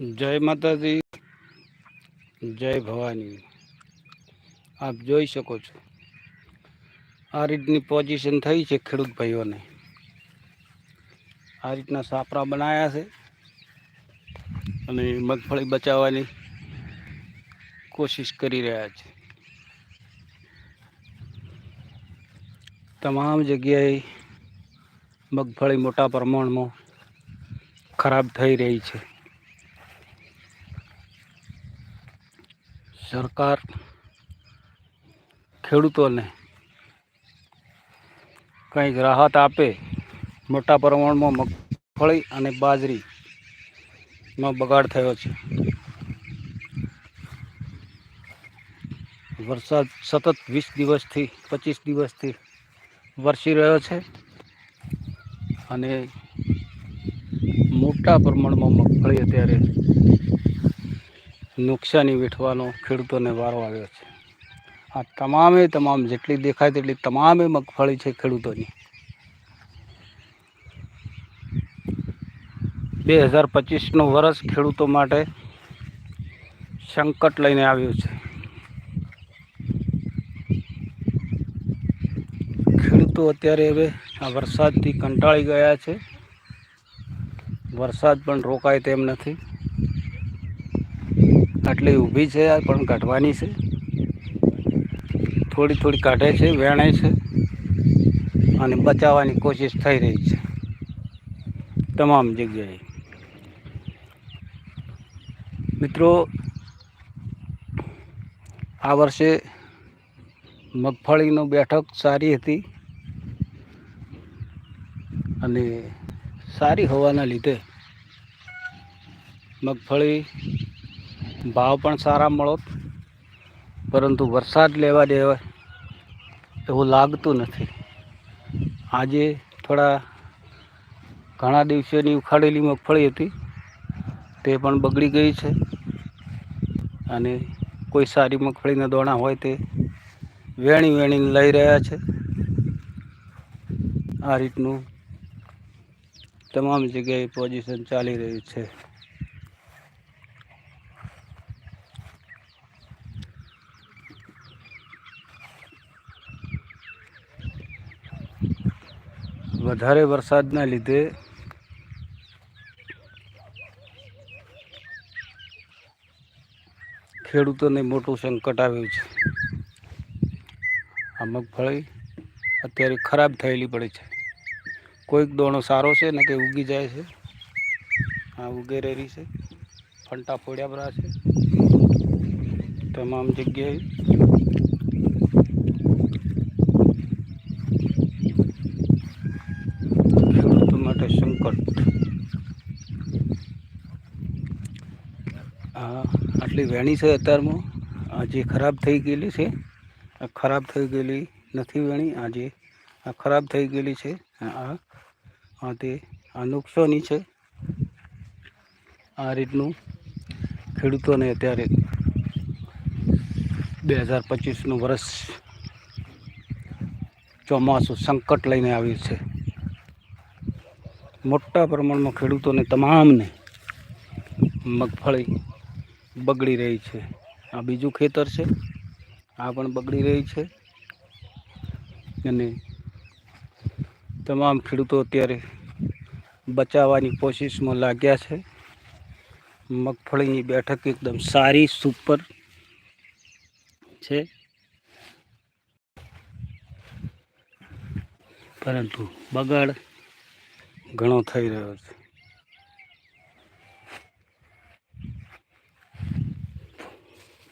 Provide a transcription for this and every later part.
જય માતાજી, જય ભવાની. આપ જોઈ શકો છો. આ રીતની પોઝિશન થઈ છે ખેડૂત ભાઈઓને. આ રીતના સાપરા બનાવ્યા છે અને મગફળી બચાવવાની કોશિશ કરી રહ્યા છે. તમામ જગ્યાએ મગફળી મોટા પ્રમાણમાં ખરાબ થઈ રહી છે. સરકાર ખેડૂતોને કંઈક રાહત આપે, મોટા પ્રમાણમાં મગફળી અને બાજરીમાં બગાડ થયો છે. વરસાદ સતત વીસ દિવસથી, પચીસ દિવસથી વરસી રહ્યો છે અને મોટા પ્રમાણમાં મગફળી અત્યારે નુકસાની વેઠવાનો ખેડૂતોને વારો આવ્યો છે. આ તમામે તમામ જેટલી દેખાય તેટલી તમામે મગફળી છે ખેડૂતોની. બે હજાર પચીસનું વર્ષ ખેડૂતો માટે સંકટ લઈને આવ્યું છે. ખેડૂતો અત્યારે હવે આ વરસાદથી કંટાળી ગયા છે. વરસાદ પણ રોકાય તેમ નથી. આટલી ઊભી છે પણ કાઢવાની છે. થોડી થોડી કાઢે છે, વેણે છે અને બચાવવાની કોશિશ થઈ રહી છે. તમામ જગ્યાએ. મિત્રો, આ વર્ષે મગફળીનો બેઠક સારી હતી અને સારી હોવાના લીધે મગફળી ભાવ પણ સારા મળોત પરંતુ વરસાદ લેવા દેવા એવું લાગતું નથી. આજે થોડા ઘણા દિવસોની ઉખાડેલી મગફળી હતી. તે પણ બગડી ગઈ છે. અને કોઈ સારી મગફળીના દોણા હોય તે વેણી વેણીને લઈ રહ્યા છે. આ રીતનું તમામ જગ્યાએ પોઝિશન ચાલી રહ્યું છે. વધારે વરસાદના લીધે ખેડૂતોને મોટું સંકટ આવ્યું છે. આ મગફળી અત્યારે ખરાબ થયેલી પડે છે. કોઈક દોણો સારો છે ને કે ઉગી જાય છે. આ ઉગી રહેલી છે. ફંટા ફોડ્યા છે. તમામ જગ્યાએ ખેડૂતો માટે સંકટ આ આટલી વેણી છે અત્યારમાં. જે ખરાબ થઈ ગયેલી છે ખરાબ થઈ ગયેલી નથી વેણી આજે આ ખરાબ થઈ ગયેલી છે આ તે, આ નુકસાની છે. આ રીતનું ખેડૂતોને અત્યારે બે હજાર પચીસનું વર્ષ ચોમાસું સંકટ લઈને આવ્યું છે. મોટા પ્રમાણમાં ખેડૂતોને તમામને મગફળી બગડી રહી છે. આ બીજું ખેતર છે. આ પણ બગડી રહી છે. અને તમામ ખેડૂતો અત્યારે બચાવવાની કોશિશમાં લાગ્યા છે. મગફળીની બેઠક એકદમ સારી, સુપર છે. પરંતુ બગાડ ઘણો થઈ રહ્યો છે.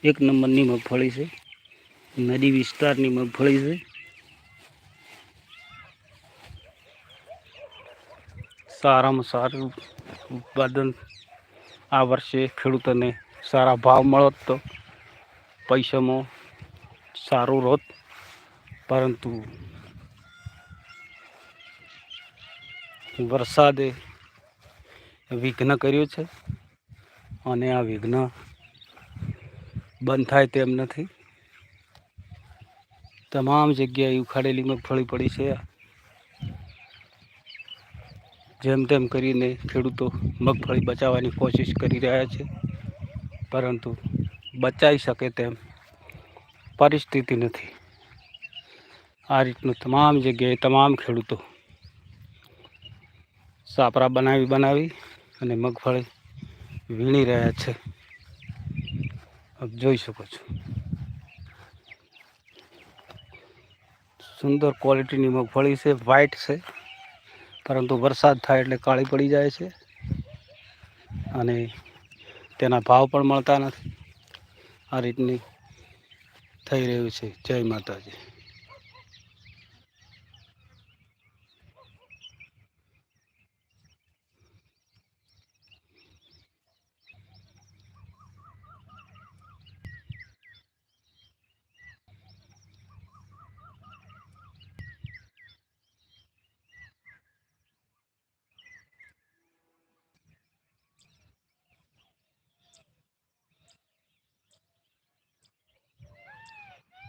એક નંબરની મગફળી છે. નદી વિસ્તારની મગફળી છે. સારામાં સારું ઉત્પાદન આ વર્ષે ખેડૂતોને સારા ભાવ મળત તો પૈસામાં સારું રોત. પરંતુ વરસાદે વિઘ્ન કર્યું છે અને આ વિઘ્ન બંધ થાય તેમ નથી. તમામ જગ્યાએ ઉખાડેલી મગફળી પડી છે. જેમ તેમ કરીને ખેડૂતો મગફળી બચાવવાની કોશિશ કરી રહ્યા છે. પરંતુ બચાવી શકે તેમ પરિસ્થિતિ નથી. આ રીતનું તમામ જગ્યાએ તમામ ખેડૂતો સાપરા બનાવી બનાવી અને મગફળી વીણી રહ્યા છે. જોઈ શકો છો. સુંદર ક્વોલિટીની મગફળી છે વ્હાઇટ છે. પરંતુ વરસાદ થાય એટલે કાળી પડી જાય છે. અને તેના ભાવ પણ મળતા નથી. આ રીતની થઈ રહ્યું છે. જય માતાજી.